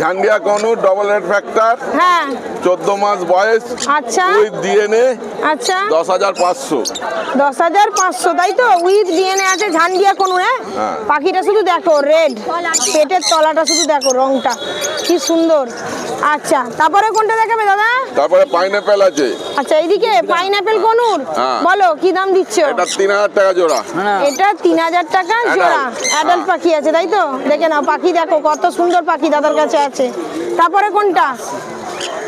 ঝান্ডিয়া কনুর double red factor হ্যাঁ। চোদ্দ মাস বয়স আচ্ছা। উইথ ডিএনএ আচ্ছা। দশ হাজার পাঁচশো। দশ হাজার পাঁচশো তাই তো? উইথ ডিএনএ আছে ঝান্ডিয়া কোনো হ্যাঁ? হ্যাঁ। পাখিটা শুধু দেখো রেড পেটের তলাটা শুধু দেখো রংটা। কি সুন্দর। আচ্ছা তারপরে কোনটা দেখাবে দাদা? তারপরে পাইনাপেল আছে। আচ্ছা এইদিকে পাইনাপেল কোনুর? হ্যাঁ। বলো কি দাম দিচ্ছ? এটা তিন হাজার টাকা জোড়া। এটা তিন হাজার টাকা জোড়া। অ্যাডাল্ট পাখি আছে তাই তো? দেখে নাও পাখি দেখো কত সুন্দর পাখি দাদার কাছে আছে। তারপরে কোনটা?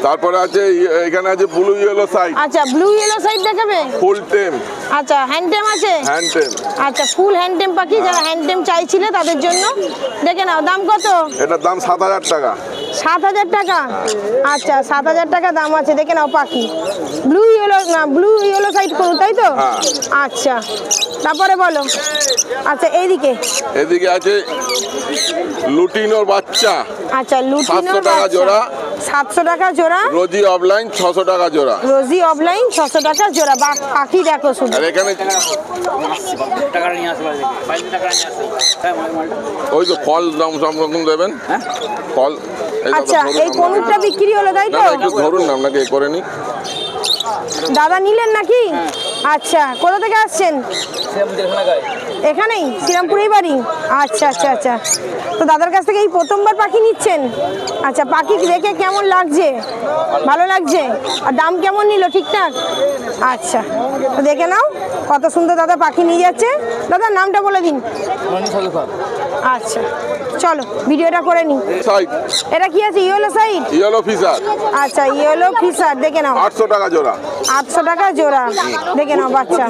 তারপরে আছে এখানে আছে ব্লু ইয়েলো সাইড আচ্ছা ব্লু ইয়েলো সাইড দেখাবে? ফুল টেম আচ্ছা হ্যান্ড হ্যান্ডটেম আছে? হ্যান্ড টেম আচ্ছা ফুল হ্যান্ডটেম পাখি যারা হ্যান্ড হ্যান্ডটেম চাইছিলে তাদের জন্য। দেখে নাও দাম কত? এটার দাম সাত হাজার টাকা। সাত হাজার টাকা। আচ্ছা সাত হাজার টাকা দাম আছে। দেখে নাও পাখি। ব্লু ইয়েলো না ব্লু ইয়েলো সাইড করুন তাই তো? হ্যাঁ। আচ্ছা তারপরে বলো। আচ্ছা এইদিকে। এদিকে আছে লুটিনোর বাচ্চা। আচ্ছা লুটিনো 700 টাকা জোড়া। সাতশো টাকা জোড়া। রোজি অফলাইন ছশো টাকা জোড়া। রোজি অফলাইন ছশো টাকা জোড়া। বা পাখি দেখো শুধু। আর এখানে টাকা নিয়ে আসবে বাইশ টাকা নিয়ে আসবে হ্যাঁ ওই তো ফল দাম সব রকম দেবেন? ফল এই দাদা আচ্ছা এই। পনুরটা বিক্রি হলো তাই তো? ধরুন না আপনাকে করে নি দাদা নিলেন নাকি? আচ্ছা কোথা থেকে আসছেন? এখানেই শ্রীরামপুরেই বাড়ি? আচ্ছা আচ্ছা আচ্ছা। তো দাদার কাছ থেকে এই প্রথমবার পাখি নিচ্ছেন? আচ্ছা পাখি দেখে কেমন লাগছে? ভালো লাগছে? আর দাম কেমন নিল ঠিকঠাক? আচ্ছা তো দেখে নাও কত সুন্দর দাদা পাখি নিয়ে যাচ্ছে। দাদার নামটা বলে দিন। আচ্ছা। চলো ভিডিওটা করে সাইড। এটা কি আছে ইয়েলো সাইড? ইয়েলো ফিসার আচ্ছা ইয়েলো ফিসার দেখে নাও। আটশো টাকা জোড়া। আটশো টাকা জোড়া দেখে নাও বাচ্চা।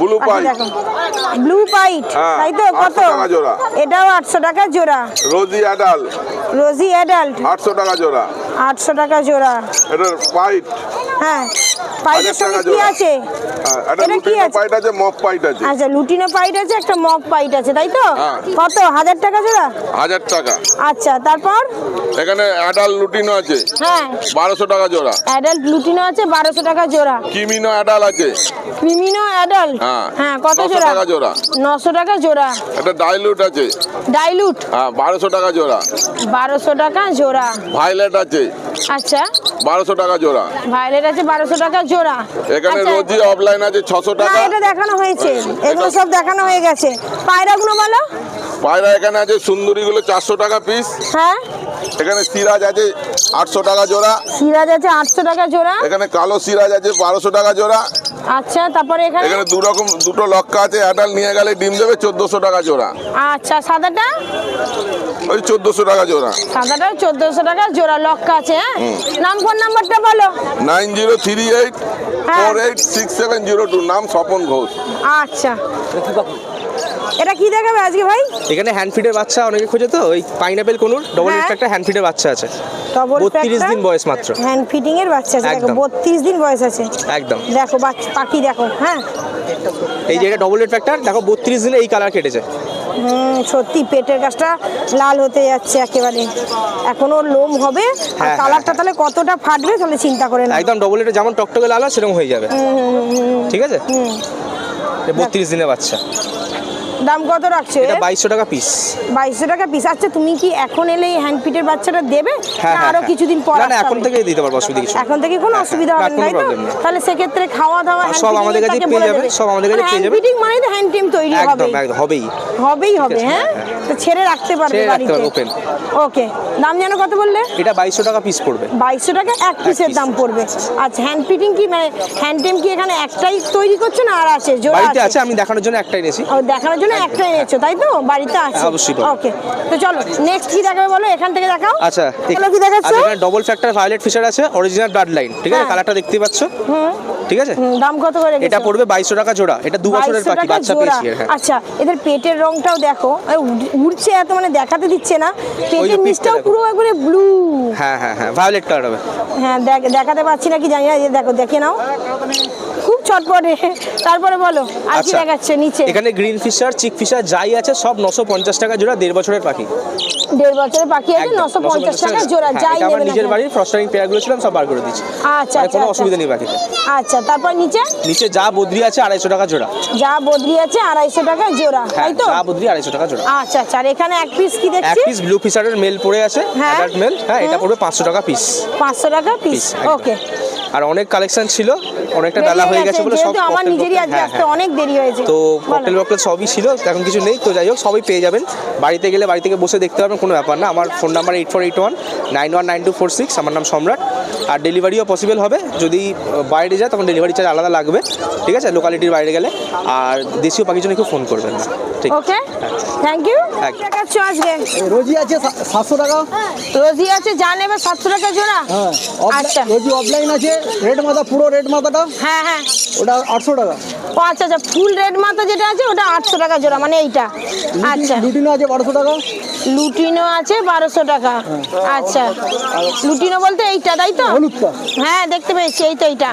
ব্লু পাখি পাই ব্লু পাইট হ্যাঁ, তাই তো কত? 800 টাকা জোড়া। এটাও আটশো টাকা জোড়া। Rosy adult. Rosy adult. আটশো টাকা জোড়া। আটশো টাকা জোড়া। এটার পাইট। হ্যাঁ। পাইটের হাজার সঙ্গে কি আছে? হ্যাঁ, এটা কি আছে? পাইট আছে মফ পাইট আছে। আচ্ছা লুটিনো পাইট আছে একটা মগ পাইট আছে তাই তো? হ্যাঁ। কত? হাজার টাকা জোড়া? হাজার টাকা। আচ্ছা তারপর? এখানে অ্যাডাল লুটিনো আছে। হ্যাঁ। বারোশো টাকা জোড়া। অ্যাডাল্ট লুটিনো আছে বারোশো টাকা জোড়া। কিমিনো অ্যাডাল আছে। ক্রিমিনো অ্যাডাল্ট হ্যাঁ। হ্যাঁ কত জোড়া? টাকা জোড়া। নশো টাকা জোড়া। এটা ডাইলুট আছে। ডাইলুট হ্যাঁ বারোশো টাকা জোড়া। বারোশো টাকা জোড়া। ভাইলেট আছে। আচ্ছা। বারোশো টাকা জোড়া। ভায়োলেট আছে বারোশো টাকা জোড়া। এখানে আচ্ছা, রোজি অফলাইন আছে ছশো টাকা। এটা দেখানো হয়েছে। হ্যাঁ, এগুলো সব দেখানো হয়ে গেছে। পায়রাগুলো বলো। পায়রা এখানে আছে সুন্দরীগুলো চারশো টাকা পিস হ্যাঁ। এখানে সিরাজ আছে আটশো টাকা জোড়া। সিরাজ আছে আটশো টাকা জোড়া। এখানে কালো সিরাজ আছে বারোশো টাকা জোড়া। আচ্ছা তারপরে এখানে এখানে দু রকম দুটো লক্কা আছে অ্যাডাল নিয়ে গেলে ডিম দেবে চোদ্দোশো টাকা জোড়া। আচ্ছা সাদাটা? ওই চোদ্দোশো টাকা জোড়া। সাদাটা 1400 টাকা জোড়া লক্কা আছে হ্যাঁ? নাম ফোন নাম্বারটা বলো। নাইন জিরো থ্রি এইট হ্যাঁ। নাম স্বপন ঘোষ। আচ্ছা। এটা কি দেখাবে আজকে ভাই? এখানে হ্যান্ড ফিডের বাচ্চা অনেকে খোঁজে তো ওই পাইনাপেল কোনুর ডবল হ্যাঁ। একটা হ্যান্ড ফিডের বাচ্চা আছে। বত্রিশ দিন বয়স মাত্র। হ্যান্ড ফিটিং এর বাচ্চা আছে দেখো। বত্রিশ দিন বয়স আছে। একদম। দেখো বাচ্চা- পাখি দেখো হ্যাঁ। এই যে এটা ডবল রেড ফ্যাক্টর দেখো বত্রিশ দিনে এই কালার কেটেছে। হুম, সত্যি পেটের গাছটা লাল হতে যাচ্ছে একেবারে। এখনও লোম হবে আর হ্যাঁ, কালারটা তাহলে কতটা ফাটবে তাহলে চিন্তা করে না একদম ডবল রেডে যেমন টকটকে লাল হয় সেরকম হয়ে যাবে। ঠিক আছে? বত্রিশ দিনের বাচ্চা। দাম কত রাখছো? এটা বাইশশো টাকা পিস বাইশশো টাকা পিস আচ্ছা তুমি কি এখন এলে এই হ্যান্ড পিটের বাচ্চাটা দেবে? হ্যাঁ না হ্যাঁ আরও হ্যাঁ। কিছুদিন পর না এখন হবে? থেকে দিতে পারব অসুবিধা কিছু এখন থেকে কোনো অসুবিধা হবে না। তাহলে সেক্ষেত্রে খাওয়া দাওয়া সব আমাদের কাছে পেয়ে যাবে, সব আমাদের কাছে পেয়ে যাবে। ফিটিং মানে তো হ্যান্ড টিম তৈরি হবে একদম একদম হবেই। হবেই হবে হ্যাঁ? তো ছেড়ে রাখতে পারবে বাড়িতে। open। ওকে দাম যেন কত বললে? এটা বাইশশো টাকা পিস পড়বে। বাইশশো টাকা এক পিসের দাম পড়বে। আচ্ছা হ্যান্ড ফিটিং কি মানে হ্যান্ড টিম কি এখানে একটাই তৈরি করছ না আর আছে? জোড়া বাড়িতে আছে? আমি দেখানোর জন্য একটাই নিয়েছি ও দেখানোর জন্য একটাই এনেছো তাই তো? বাড়িতে আছে। হ্যাঁ, অবশ্যই ওকে তো চলো নেক্সট কি দেখাবে বলো? এখান থেকে দেখাও। আচ্ছা এগুলো কি দেখাচ্ছ? এখানে ডবল ফ্যাক্টর ভায়োলেট ফিশার আছে অরিজিনাল ব্লাড লাইন ঠিক আছে? হ্যাঁ। কালারটা দেখতে পাচ্ছ? ঠিক আছে? দাম কত করে এটা পড়বে বাইশশো টাকা জোড়া এটা দু বছরের পাখি বাচ্চা। পেয়েছি হ্যাঁ। আচ্ছা এদের পেটের রংটাও দেখো। উড়ছে এত মানে দেখাতে দিচ্ছে না। পেটের নিচটাও পুরো একবারে ব্লু হ্যাঁ হ্যাঁ হ্যাঁ ভায়োলেট কালার হবে। হ্যাঁ দেখ- দেখাতে পাচ্ছি না কি জানি না দেখো দেখে নাও। খুব ছটপটে তারপরে বলো আর কি আচ্ছা। দেখাচ্ছে নিচে? এখানে গ্রিন ফিশার চিক ফিশার যাই আছে সব নশো পঞ্চাশ টাকা জোড়া দেড় বছরের পাখি। দেড় বছরের পাখি আছে নশো পঞ্চাশ 950 টাকা জোড়া হ্যাঁ, যাই আমার নিজের। বাড়ির ফ্রস্টারিং পেয়ারগুলো ছিলাম সব বার করে দিচ্ছি। আচ্ছা মানে আচ্ছা কোনো আচ্ছা। অসুবিধা নেই পাখিতে। আচ্ছা তারপর নিচে? নিচে যা বদ্রি আছে আড়াইশো টাকা জোড়া। যা বদলি আছে আড়াইশো টাকা জোড়া হ্যাঁ তাই তো? যা বদ্রি আড়াইশো টাকা জোড়া। আচ্ছা আচ্ছা আর এখানে এক পিস কি এক দেখছি পিস ব্লু ফিশারের মেল পড়ে আছে। অ্যাডাল্ট মেল হ্যাঁ এটা। পড়বে পাঁচশো টাকা পিস পাঁচশো টাকা পিস ওকে আর অনেক কালেকশন ছিল অনেকটা ডালা হয়ে গেছে বলে সব আমার নিজেরই আজকে হ্যাঁ, আসতে হ্যাঁ। অনেক দেরি হয়েছে। তো। ককটেল বকটেল সবই ছিল এখন কিছু নেই তো যাই হোক সবই পেয়ে যাবেন। বাড়িতে গেলে বাড়ি থেকে বসে দেখতে পারবেন কোনো ব্যাপার না। আমার phone number eight four eight one nine one nine two four six আমার নাম সম্রাট। আর ডেলিভারিও পসিবল হবে। যদি বাইরে যায় তখন ডেলিভারি চার্জ আলাদা লাগবে। ঠিক আছে? লোকালিটির বাইরে গেলে। আর দেশীয় পাখির জন্য কেউ ফোন করবেন না। ঠিক। ওকে থ্যাংক ইউ রোজি আছে সাতশো টাকা। রোজি আছে যা নেবে সাতশো টাকা জোড়া? হ্যাঁ। আচ্ছা। রোজি অফলাইন আছে। রেড মাথা পুরো রেড মাথাটা হ্যাঁ হ্যাঁ। ওটা আটশো টাকা। ও আচ্ছা আচ্ছা ফুল রেড মাথা যেটা আছে ওটা আটশো টাকা জোড়া মানে এইটা। আচ্ছা। লুটিনো আছে বারোশো টাকা? লুটিনো আছে বারোশো টাকা। আচ্ছা। লুটিনো বলতে এইটা তাই তো? হলুদটা। হ্যাঁ দেখতে পেয়েছি এই তো এইটা।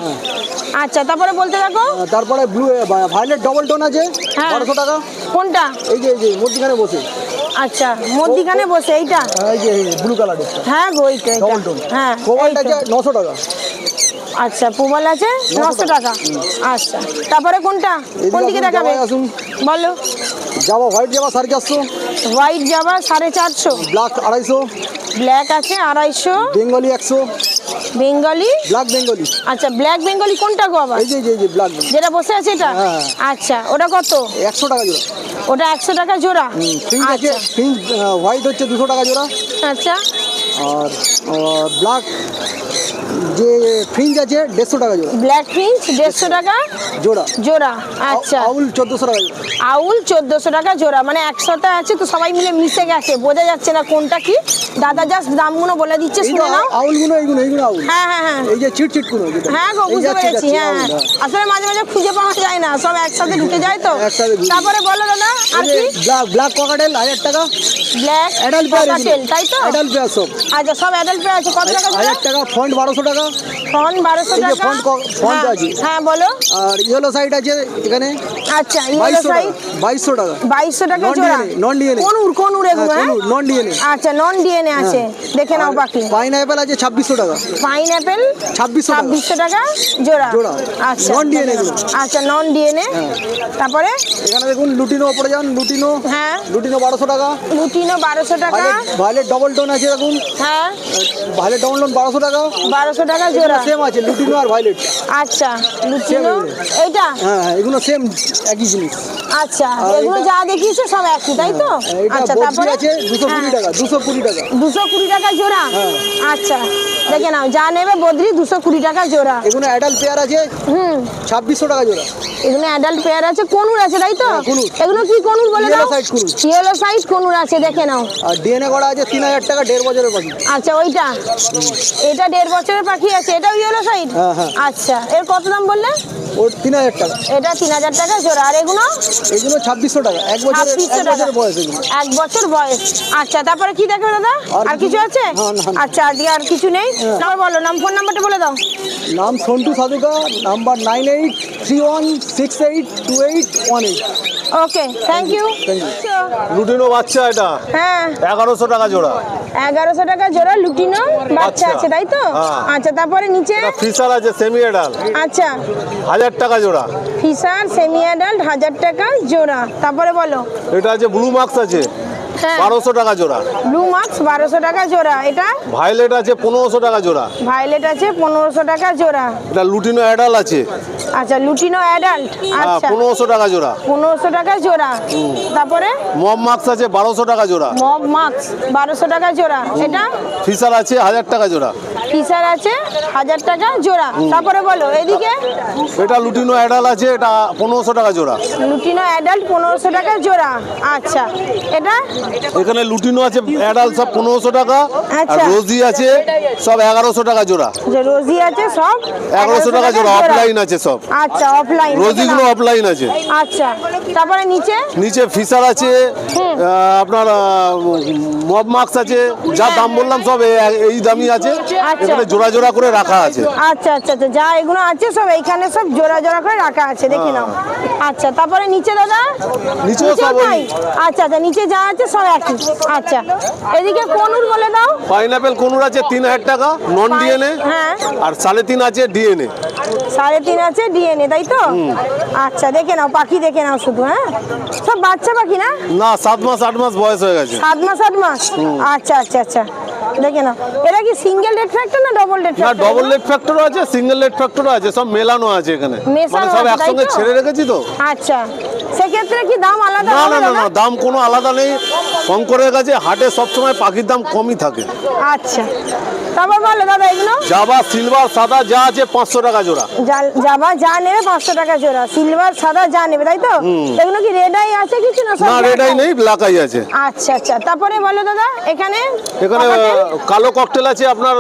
আচ্ছা তারপরে বলতে থাকো। তারপরে ব্লু ভায়োলেট ডবল টোন আছে হ্যাঁ। বারোশো টাকা। কোনটা? এই যে এই যে মধ্যিখানে বসে। আচ্ছা মধ্যিখানে বসে এইটা? হ্যাঁ, এই যে ব্লু কালার হ্যাঁ গো এইটা হ্যাঁ তো। আছে নশো টাকা। আচ্ছা পুমাল আছে? নশো টাকা। আচ্ছা তারপরে কোনটা? কোন দিকে দেখাবে। বলো। যাব হোয়াইট যাবা সাড়ে চারশো। হোয়াইট যাবা সাড়ে চারশো। ব্ল্যাক আড়াইশো। ব্ল্যাক আছে আড়াইশো। বেঙ্গলি একশো। বেঙ্গলি ব্ল্যাক বেঙ্গলি আচ্ছা ব্ল্যাক বেঙ্গলি কোনটা গো আবার? এই যে এই যে, ব্ল্যাক যেটা বসে আছে এটা? হ্যাঁ। আচ্ছা ওটা কত? একশো টাকা জোড়া। ওটা একশো টাকা জোড়া? পিঙ্ক আছে আচ্ছা। পিঙ্ক হোয়াইট হচ্ছে দুশো টাকা জোড়া। আচ্ছা। আর ব্ল্যাক যে ফ্রিঞ্জ আছে দেড়শো টাকা জোড়া। ব্ল্যাক প্রিন্স দেড়শো টাকা? জোড়া। জোড়া আচ্ছা। আউল চোদ্দোশো টাকা আউল চোদ্দশো টাকা জোড়া মানে একশোটা আছে তো সবাই মিলে মিশে গেছে বোঝা যাচ্ছে না কোনটা কি। দাদা জাস্ট দামগুলো বলে দিচ্ছে শুনে নাও। আউলগুলো এইগুলো এইগুলো আউল। হ্যাঁ হ্যাঁ হ্যাঁ। এই যে চিট চিটগুলো হ্যাঁ গো বুঝতে পেরেছি হ্যাঁ হ্যাঁ। আসলে মাঝে মাঝে খুঁজে পাওয়া যায় না সব একসাথে ঢুকে যায় তো। তারপরে বলো দাদা আর কি? ব্ল্যাক ব্ল্যাক ককাটেল হাজার টাকা। ব্ল্যাক অ্যাডাল্ট পেয়ার ককাটেল তাই তো? অ্যাডাল্ট পেয়ার সব। আচ্ছা সব অ্যাডাল্ট আছে কত টাকা হাজার টাকা ফন্ট বারোশো টাকা। টাকা? হ্যাঁ, আছে। হ্যাঁ বলো। আর ইয়েলো সাইড আছে এখানে। আচ্ছা ইয়েলো বাইশশো সাইড বাইশশো টাকা। বাইশশো টাকা জোড়া? কোন উর কোন উর এগুলো হ্যাঁ, নন ডিএনএ আচ্ছা নন ডিএনএ আছে। দেখে নাও পাখি পাইন অ্যাপেল আছে ছাব্বিশশো টাকা। পাইন অ্যাপেল ছাব্বিশশো টাকা। ছাব্বিশশো জোড়া। জোড়া। আচ্ছা। Non-DNA গুলো। আচ্ছা নন ডিএনএ তারপরে? এখানে দেখুন লুটিনো ওপরে যান লুটিনো। হ্যাঁ। লুটিনো বারোশো টাকা। লুটিনো বারোশো টাকা। ভাইলেট ডবল টোন আছে দেখুন। হ্যাঁ। ভাইলেট ডবল টোন বারোশো টাকা। বারোশো টাকা জোড়া। সেম আছে লুটিনো আর ভাইলেট। আচ্ছা লুটিনো। এইটা? হ্যাঁ হ্যাঁ এগুলো সেম একই জিনিস। আচ্ছা এগুলো যা দেখিয়েছো সব একই তাই তো? আচ্ছা তারপরে? আছে দুশো কুড়ি হ্যাঁ। টাকা দুশো কুড়ি টাকা। দুশো কুড়ি টাকা জোড়া? হ্যাঁ। আচ্ছা দেখে নাও যা নেবে বদ্রি দুশো কুড়ি টাকা জোড়া। এগুলো অ্যাডাল্ট পেয়ার আছে হুম। ছাব্বিশশো টাকা জোড়া। এগুলো অ্যাডাল্ট পেয়ার আছে কনুর আছে তাই তো? হ্যাঁ। এগুলো কি কনুর বলে দাও ইয়েলো সাইজ কনুর। আছে দেখে নাও। আর ডিএনএ করা আছে তিন হাজার টাকা দেড় বছরের পাখি। আচ্ছা ওইটা? এটা দেড় বছরের পাখি আছে এটাও ইয়েলো হ্যাঁ, হ্যাঁ। আচ্ছা এর কত দাম বললে? ওর তিন হাজার টাকা। এটা তিন হাজার টাকা জোড়া আর এগুলো? এগুলো ছাব্বিশশো টাকা এক বছরের ছাব্বিশশো বয়স এক বছর বয়স। আচ্ছা তারপরে কি দেখবে দাদা? আর কিছু আছে। আচ্ছা আজকে আর কিছু নেই? তারপর বলো নাম ফোন নাম্বারটা বলে দাও। নাম Santu Sadhuka number nine eight three one six eight two eight one eight okay thank you lutino বাচ্চা এটা। হ্যাঁ। এগারোশো টাকা জোড়া। এগারোশো টাকা জোড়া লুটিনো বাচ্চা আচ্ছা। আছে তাই তো? হ্যাঁ। আচ্ছা তারপরে নিচে? ফিসার আছে সেমি এডাল আচ্ছা। হাজার টাকা জোড়া। ফিসার সেমি অ্যাডাল্ট হাজার টাকা জোড়া। তারপরে বলো। এটা আছে ব্লু মার্কস আছে। বারোশো টাকা জোড়া। ব্লু মাস্ক বারোশো টাকা জোড়া। এটা? ভায়োলেট আছে পনেরোশো টাকা জোড়া। ভায়োলেট আছে পনেরোশো টাকা জোড়া। এটা লুটিনো অ্যাডাল আছে। আচ্ছা লুটিনো অ্যাডাল্ট হ্যাঁ আচ্ছা। পনেরোশো টাকা জোড়া। পনেরোশো টাকা জোড়া। তারপরে? মব মাস্ক আছে বারোশো টাকা জোড়া। মব মাস্ক বারোশো টাকা জোড়া। এটা? ফিসার আছে হাজার টাকা জোড়া। ফিসার আছে হাজার টাকা জোড়া। তারপরে বলো এদিকে? এটা লুটিনো অ্যাডাল আছে এটা পনেরোশো টাকা জোড়া। লুটিনো অ্যাডাল্ট পনেরোশো টাকা জোড়া। আচ্ছা এটা? এখানে লুটিনো আছে অ্যাডাল্ট সব পনেরোশো টাকা আর আচ্ছা। রোজি আছে সব এগারোশো টাকা জোড়া। যে রোজি আছে সব এগারোশো টাকা জোড়া অফলাইন আছে সব। আচ্ছা অফলাইন রোজিগুলো অফলাইন আছে। আচ্ছা। তারপরে নিচে? নিচে ফিসার আছে আপনার মব মার্কস আছে যা দাম বললাম সব এই দামই আছে। আচ্ছা। এখানে জোড়া জোড়া করে রাখা আছে। আচ্ছা আচ্ছা আচ্ছা যা এগুলো আছে সব এইখানে সব জোড়া জোড়া করে রাখা আছে দেখে নাও। আচ্ছা তারপরে নিচে দাদা? নিচেও সব আচ্ছা আচ্ছা নিচে যা আছে সব একই। আচ্ছা এদিকে কোনুর বলে দাও। পাইনাপেল কোনুর আছে তিন হাজার টাকা নন ডিএনএ হ্যাঁ। আর সাড়ে তিন আছে ডিএনএ। সাড়ে তিন আছে ডিএনএ তাই তো? আচ্ছা দেখে নাও পাখি দেখে নাও শুধু হ্যাঁ? সব বাচ্চা পাখি না? না সাত মাস আট মাস বয়স হয়ে গেছে। সাত মাস আট মাস? আচ্ছা আচ্ছা আচ্ছা। দেখে নাও। এটা কি সিঙ্গেল রেড ফ্যাক্টর না ডবল রেড না ডবল লেট ফ্যাক্টরও আছে সিঙ্গেল লেট ফ্যাক্টরও আছে সব মেলানো আছে এখানে। মানে সব একসঙ্গে ছেড়ে রেখেছি তো। আচ্ছা। সেক্ষেত্রে কি দাম আলাদা না না না না দাম কোনো আলাদা নেই। শঙ্করের কাছে হাটে সবসময় পাখির দাম কমই থাকে। আচ্ছা। তারপর বলো দাদা এগুলো? জাবা সিলভার সাদা যা আছে পাঁচশো টাকা জোড়া। যাবা যা নেবে পাঁচশো টাকা জোড়া সিলভার সাদা যা নেবে তাই তো? এগুলো কি রেড আই আছে কিছু না না রেডাই নেই ব্ল্যাক আই আছে। আচ্ছা আচ্ছা। তারপরে বলো দাদা এখানে এখানে কালো ককটেল আছে আপনার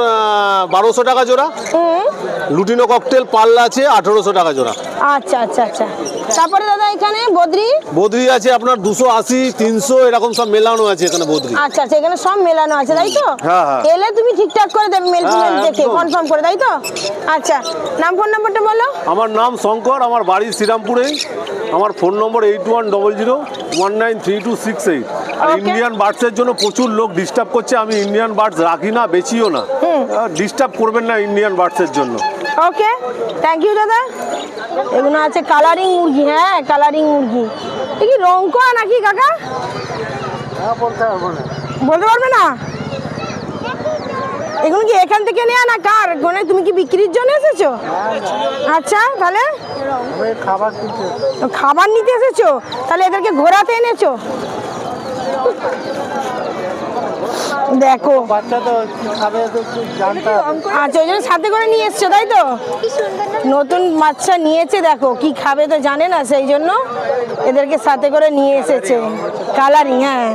বারোশো টাকা জোড়া। হুম, লুটিনো ককটেল পাল্লা আছে আঠেরোশো টাকা জোড়া। আচ্ছা আচ্ছা আচ্ছা। তারপরে দাদা এখানে বদ্রি? বদ্রি আছে আপনার দুশো আশি তিনশো এরকম সব মেলানো আছে এখানে বদ্রি। আচ্ছা আচ্ছা এখানে সব মেলানো আছে তাই তো? হ্যাঁ, হ্যাঁ। এলে তুমি ঠিকঠাক করে দেবে মেল ফিমেল হ্যাঁ, দেখে কনফার্ম করে তাই তো? আচ্ছা নাম ফোন নাম্বারটা বলো। আমার নাম শঙ্কর আমার বাড়ি শ্রীরামপুরেই আমার phone number eight one double zero one nine three two six eight আর ইন্ডিয়ান বার্ডসের জন্য প্রচুর লোক ডিস্টার্ব করছে আমি ইন্ডিয়ান বার্ডস রাখি না বেচিও না। ডিস্টার্ব করবেন না ইন্ডিয়ান বার্ডসের জন্য। ওকে থ্যাংক ইউ দাদা। এগুলো আছে কালারিং মুরগি হ্যাঁ কালারিং মুরগি। এ কি রং করা নাকি কাকা? বলতে পারবে না? এগুলো কি এখান থেকে নেয়া না কার? মানে তুমি কি বিক্রির জন্য এসেছ? আচ্ছা তাহলে? খাবার নিতে এসেছ? তাহলে এদেরকে ঘোরাতে এনেছো? দেখো। আচ্ছা ওই জন্য সাথে করে নিয়ে এসছো তাই তো? নতুন বাচ্চা নিয়েছে দেখো কি খাবে তো জানে না সেই জন্য এদেরকে সাথে করে নিয়ে এসেছে। কালারিং হ্যাঁ।